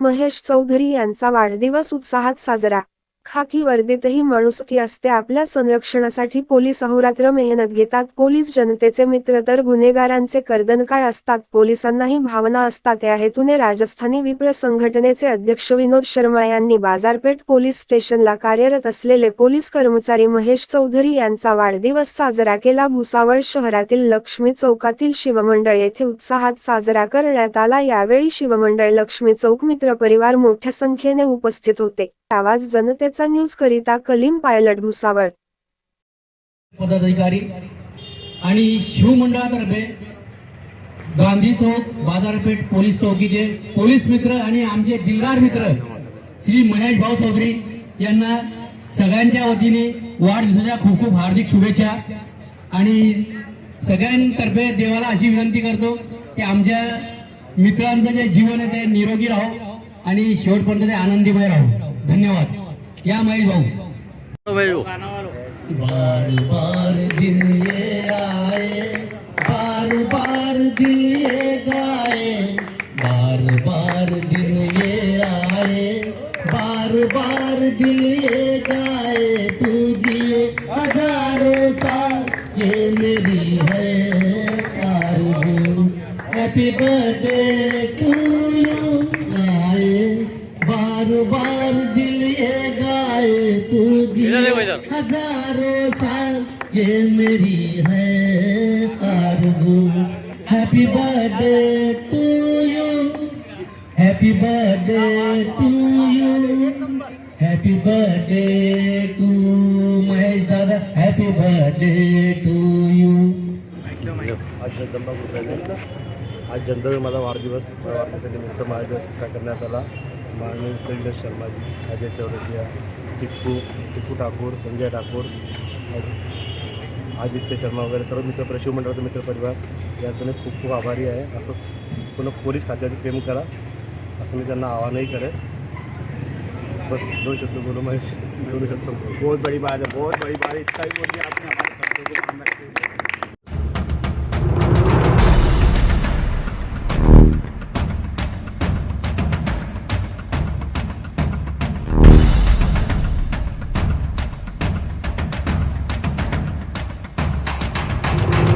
महेश चौधरी यांचा वाढदिवस उत्साहात साजरा. खाकी वर्दीतही माणुसकी असते आपल्या संरक्षणासाठी पोलीस अहोरात्र मेहनत घेतात. पोलीस जनतेचे मित्र तर गुन्हेगारांचे कर्दनकाळ असतात. पोलिसांनाही भावना असतात. या हेतूने राजस्थानी विप्र संघटनेचे अध्यक्ष विनोद शर्मा यांनी बाजारपेठ पोलीस स्टेशनला कार्यरत असलेले पोलीस कर्मचारी महेश चौधरी यांचा वाढदिवस साजरा केला. भुसावळ शहरातील लक्ष्मी चौकातील शिवमंडळ येथे उत्साहात साजरा करण्यात आला. यावेळी शिवमंडळ लक्ष्मी चौक मित्र परिवार मोठ्या संख्येने उपस्थित होते. आवाज जनतेचा न्यूज करिता कलीम पायलट भुसावळ. पदाधिकारी आणि शिवमंडळातर्फे गांधी चौक बाजारपेठ पोलीस चौकीचे पोलीस मित्र आणि आमचे दिलदार मित्र श्री महेश भाऊ चौधरी यांना सगळ्यांच्या वतीने वाढदिवसाच्या खूप खूप हार्दिक शुभेच्छा. आणि सगळ्यांतर्फे देवाला अशी विनंती करतो की आमच्या मित्रांचं जे जीवन आहे ते निरोगी राहो आणि शेवटपर्यंत ते आनंदीमय राहो. धन्यवाद. या महेश भाऊ? बार बार दिन ये आए बार बार दिल ये गाए बार बार दिन ये आए बार बार दिल ये गाए तू जिए हज़ारों साल ये मेरी है आरज़ू हैप्पी बर्थडे टू यू आए बार बार जिए हजारों साल ये मेरी है आरज़ू happy birthday to you happy birthday to you happy birthday to Mahesh दादा हैप्पी बर्थडे टू यू आज जगदंबा आज जनरल माझा वाढदिवस वाढदिवसानिमित्त माझ्या करण्यात आला. माननीय कैलास शर्माजी अजय चौरसिया टिप्पू टिप्पू ठाकूर संजय ठाकूर आदित्य शर्मा वगैरे सर्व मित्र शिवमंडळाचे मित्रपरिवार याचं मी खूप खूप आभारी आहे. असं पुन्हा पोलीस खात्याचं प्रेम करा असं मी त्यांना आवाहनही करेन. बस दोन शब्द बोलू महेश दोन शब्द बहुत बड़ी बात है बहुत बड़ी बात है। इतना ही बोलिए आपने हमारे शब्दों को मान रखते